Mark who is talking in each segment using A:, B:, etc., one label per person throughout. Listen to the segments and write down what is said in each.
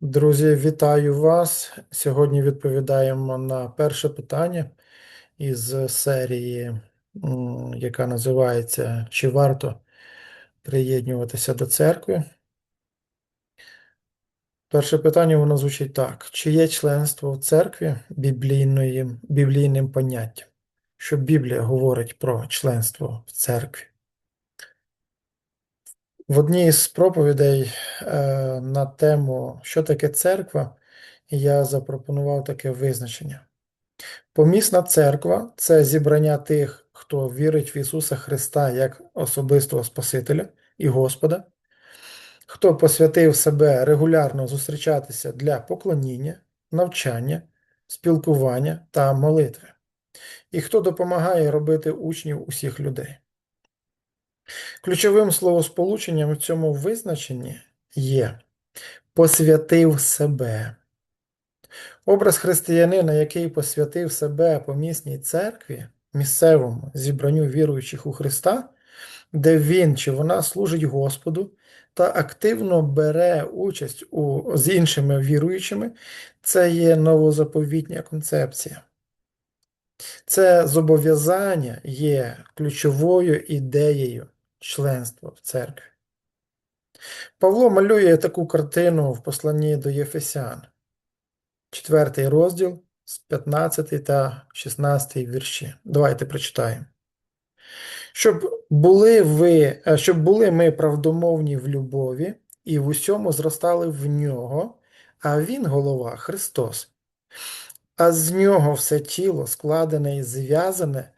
A: Друзі, вітаю вас. Сьогодні відповідаємо на перше питання із серії, яка називається Чи варто приєднуватися до церкви? Перше питання воно звучить так: чи є членство в церкві біблійної, біблійним поняттям? Що Біблія говорить про членство в церкві? В одній з проповідей е, на тему, що таке церква, я запропонував таке визначення. Помісна церква це зібрання тих, хто вірить в Ісуса Христа як особистого Спасителя і Господа, хто посвятив себе регулярно зустрічатися для поклоніння, навчання, спілкування та молитви, і хто допомагає робити учнів усіх людей. Ключовим словосполученням в цьому визначенні є посвятив себе. Образ християнина, який посвятив себе помісній церкві, місцевому зібранню віруючих у Христа, де він чи вона служить Господу та активно бере участь у, з іншими віруючими, це є новозаповітня концепція. Це зобов'язання є ключовою ідеєю членства в церкві. Павло малює таку картину в посланні до Єфесян, 4 розділ з 15 та 16 вірші. Давайте прочитаємо. Щоб були ви, е, щоб були ми правдомовні в любові і в усьому зростали в нього, а Він голова Христос. А з нього все тіло складене і зв'язане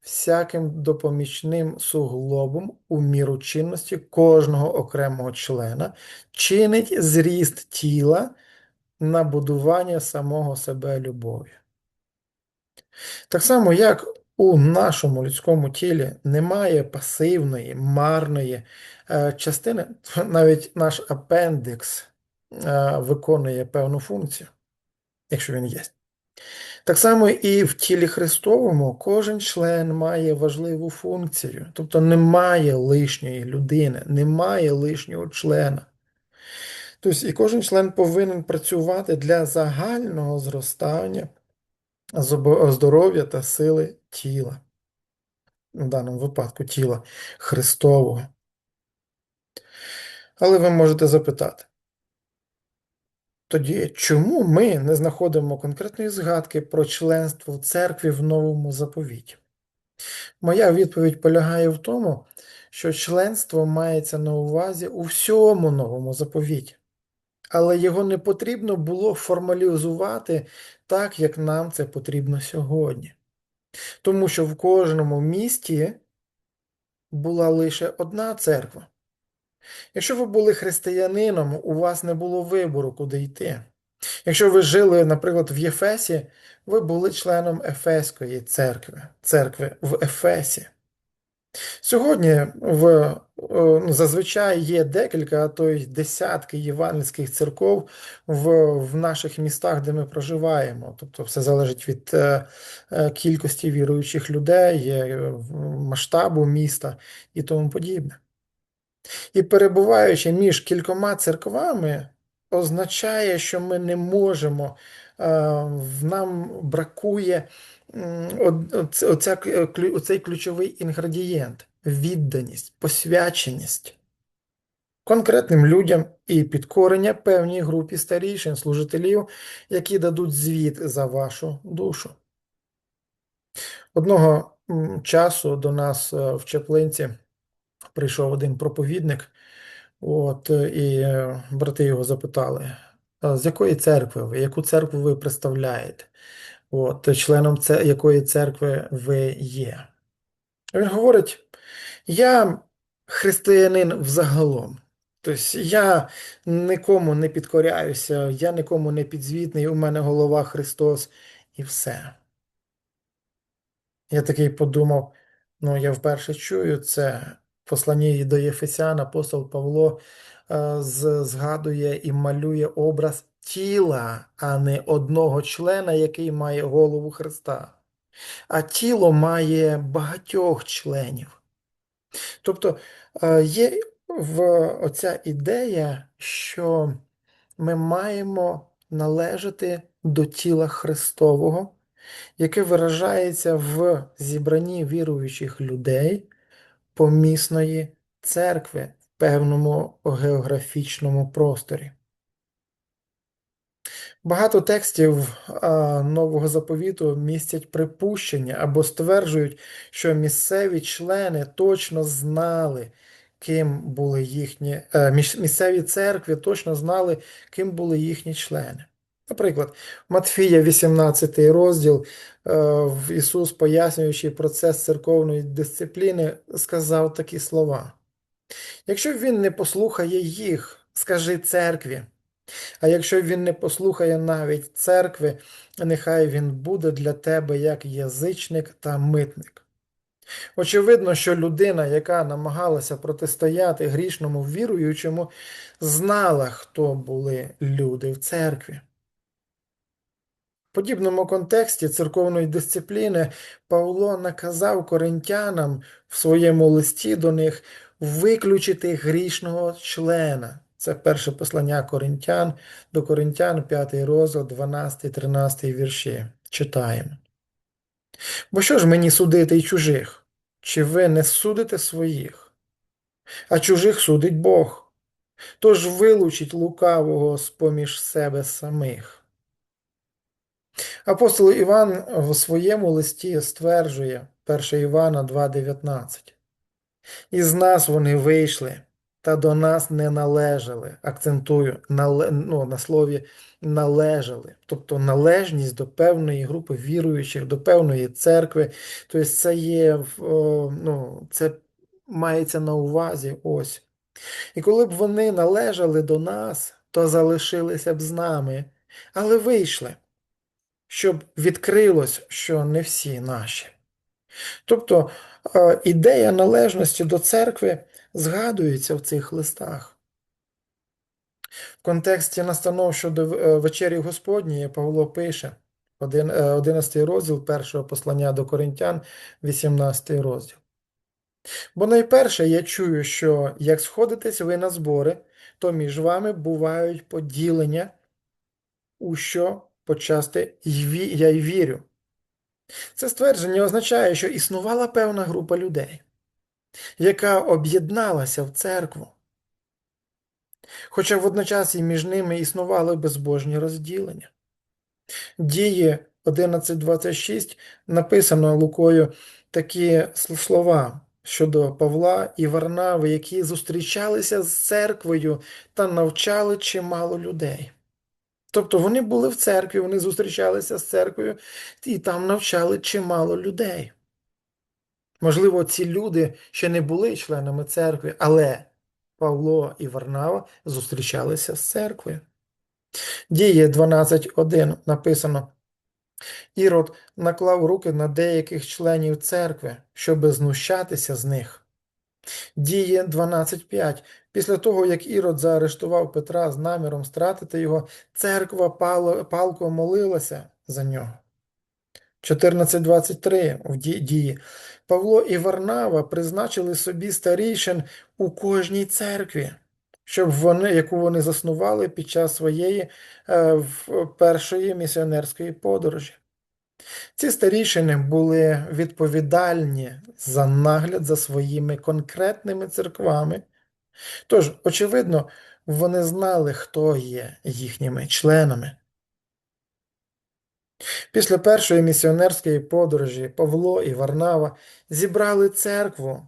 A: всяким допомічним суглобом у міру чинності кожного окремого члена, чинить зріст тіла на будування самого себе любові. Так само, як у нашому людському тілі немає пасивної, марної е, частини, навіть наш апендикс е, виконує певну функцію, якщо він є. Так само і в тілі Христовому кожен член має важливу функцію, тобто немає лишньої людини, немає лишнього члена. Тобто і кожен член повинен працювати для загального зростання здоров'я та сили тіла, в даному випадку тіла Христового. Але ви можете запитати, тоді чому ми не знаходимо конкретної згадки про членство в церкві в новому заповіті? Моя відповідь полягає в тому, що членство мається на увазі у всьому новому заповіті, але його не потрібно було формалізувати так, як нам це потрібно сьогодні. Тому що в кожному місті була лише одна церква. Якщо ви були християнином, у вас не було вибору, куди йти. Якщо ви жили, наприклад, в Єфесі, ви були членом Ефеської церкви, церкви в Ефесі. Сьогодні в, ну, зазвичай є декілька, а то й десятки євангельських церков в в наших містах, де ми проживаємо. Тобто все залежить від е, е кількості віруючих людей, е, масштабу міста і тому подібне. І перебуваючи між кількома церквами, означає, що ми не можемо, нам бракує оця, оцей ключовий інгредієнт відданість, посвяченість конкретним людям і підкорення певній групі старішин, служителів, які дадуть звіт за вашу душу. Одного часу до нас е, в Чеплинці прийшов один проповідник, от, і е, брати його запитали, з якої церкви ви, яку церкву ви представляєте? От, Членом це, якої церкви ви є? Він говорить: я християнин взагалом. Тобто я нікому не підкоряюся, я нікому не підзвітний, у мене голова Христос і все. Я такий подумав: ну, я вперше чую це посланні до Єфесян апостол Павло е, згадує і малює образ тіла, а не одного члена, який має голову Христа. А тіло має багатьох членів. Тобто е, є в оця ідея, що ми маємо належати до тіла Христового, яке виражається в зібранні віруючих людей помісної церкви в певному географічному просторі. Багато текстів а, Нового заповіту містять припущення або стверджують, що місцеві члени точно знали, ким були їхні е, місцеві церкви точно знали, ким були їхні члени. Наприклад, Матфія, 18 розділ, е, Ісус, пояснюючи процес церковної дисципліни, сказав такі слова. Якщо він не послухає їх, скажи церкві. А якщо він не послухає навіть церкви, нехай він буде для тебе як язичник та митник. Очевидно, що людина, яка намагалася протистояти грішному віруючому, знала, хто були люди в церкві. Подібному контексті церковної дисципліни Павло наказав коринтянам в своєму листі до них виключити грішного члена. Це перше послання Коринтян до Коринтян, 5 розділ, 12, 13 вірші. Читаємо. Бо що ж мені судити й чужих? Чи ви не судите своїх? А чужих судить Бог. Тож вилучіть лукавого з поміж себе самих. Апостол Іван в своєму листі стверджує 1 Івана 2,19. Із нас вони вийшли, та до нас не належали. Акцентую нале, ну, на слові належали, тобто належність до певної групи віруючих, до певної церкви. Тобто, це є, ну, це мається на увазі ось. І коли б вони належали до нас, то залишилися б з нами, але вийшли, щоб відкрилось, що не всі наші. Тобто ідея належності до церкви згадується в цих листах. В контексті настанов щодо е, вечері Господньої Павло пише 11 е, розділ першого послання до Коринтян, 18 розділ. Бо найперше я чую, що як сходитесь ви на збори, то між вами бувають поділення, у що почасти я й вірю. Це ствердження означає, що існувала певна група людей, яка об'єдналася в церкву. Хоча водночас і між ними існували безбожні розділення. Дії 11.26 написано Лукою такі слова щодо Павла і Варнави, які зустрічалися з церквою та навчали чимало людей. Тобто вони були в церкві, вони зустрічалися з церквою і там навчали чимало людей. Можливо, ці люди ще не були членами церкви, але Павло і Варнава зустрічалися з церквою. Діє 12.1 написано. Ірод наклав руки на деяких членів церкви, щоби знущатися з них. Діє 12.5. Після того, як Ірод заарештував Петра з наміром стратити його, церква палко молилася за нього. 14.23 в дії. Павло і Варнава призначили собі старішин у кожній церкві, щоб вони, яку вони заснували під час своєї е, першої місіонерської подорожі. Ці старішини були відповідальні за нагляд за своїми конкретними церквами. Тож, очевидно, вони знали, хто є їхніми членами. Після першої місіонерської подорожі Павло і Варнава зібрали церкву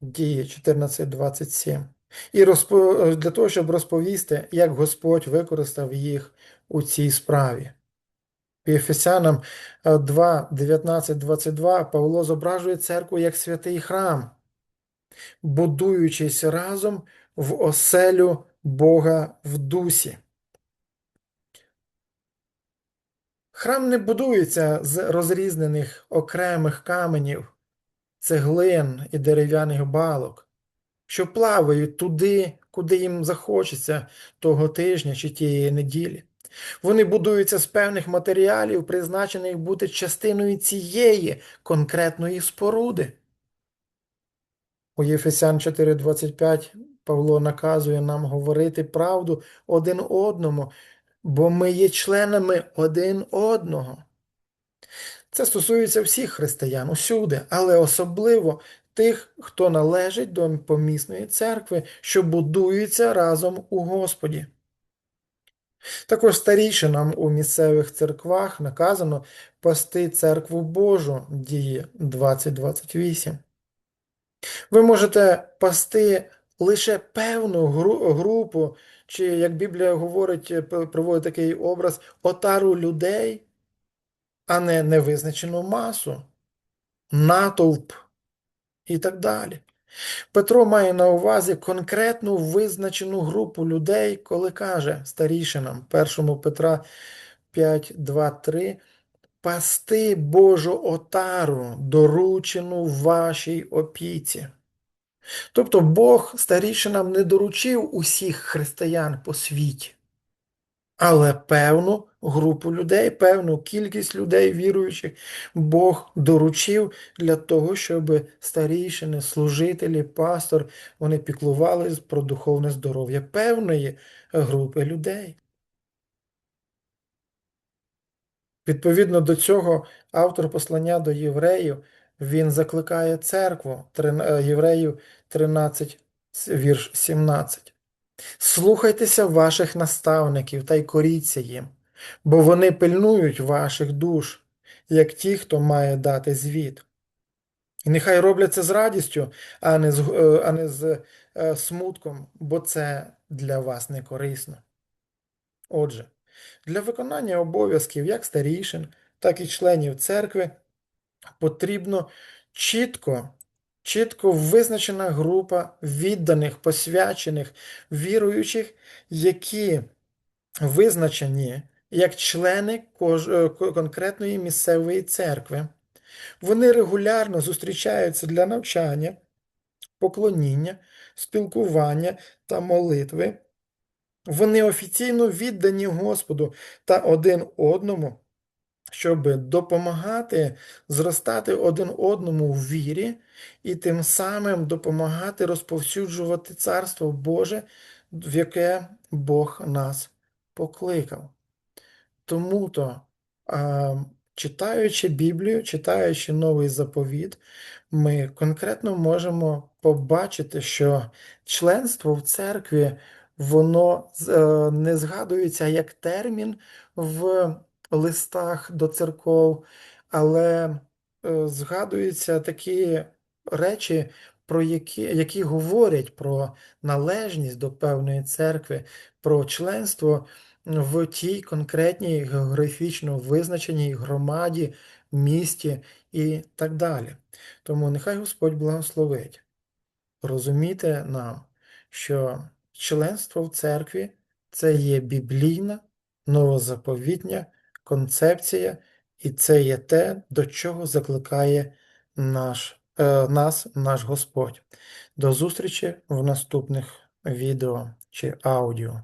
A: дії 1427 і розпо... для того, щоб розповісти, як Господь використав їх у цій справі. Ефесянам 2, 19, 22 Павло зображує церкву як святий храм, будуючись разом в оселю Бога в дусі. Храм не будується з розрізнених окремих каменів, цеглин і дерев'яних балок, що плавають туди, куди їм захочеться того тижня чи тієї неділі. Вони будуються з певних матеріалів, призначених бути частиною цієї конкретної споруди. У Єфесян 4:25 Павло наказує нам говорити правду один одному, бо ми є членами один одного. Це стосується всіх християн усюди, але особливо тих, хто належить до помісної церкви, що будується разом у Господі. Також старішинам у місцевих церквах наказано пасти церкву Божу дії 2028. Ви можете пасти лише певну групу, чи, як Біблія говорить, проводить такий образ, отару людей, а не невизначену масу, натовп і так далі. Петро має на увазі конкретну визначену групу людей, коли каже старішинам 1 Петра 5, 2, 3, пасти Божу отару, доручену вашій опіці. Тобто Бог старішинам не доручив усіх християн по світі, але певну групу людей, певну кількість людей, віруючих, Бог доручив для того, щоб старішини, служителі, пастор, вони піклувалися про духовне здоров'я певної групи людей. Відповідно до цього, автор послання до євреїв він закликає церкву е, євреїв 13, вірш 17. Слухайтеся ваших наставників та й коріться їм, бо вони пильнують ваших душ, як ті, хто має дати звіт. І нехай роблять це з радістю, а не з, е, а не з е, смутком, бо це для вас не корисно. Отже, для виконання обов'язків як старішин, так і членів церкви потрібно чітко чітко визначена група відданих, посвячених, віруючих, які визначені як члени е, конкретної місцевої церкви. Вони регулярно зустрічаються для навчання, поклоніння, спілкування та молитви. Вони офіційно віддані Господу та один одному щоб допомагати зростати один одному в вірі і тим самим допомагати розповсюджувати Царство Боже, в яке Бог нас покликав. Тому то, читаючи Біблію, читаючи новий заповіт, ми конкретно можемо побачити, що членство в церкві воно е, не згадується як термін в листах до церков, але е, згадуються такі речі, про які, які говорять про належність до певної церкви, про членство в тій конкретній географічно визначеній громаді, місті і так далі. Тому нехай Господь благословить. Розуміти нам, що членство в церкві це є біблійна, новозаповітня концепція, і це є те, до чого закликає наш, е, нас наш Господь. До зустрічі в наступних відео чи аудіо.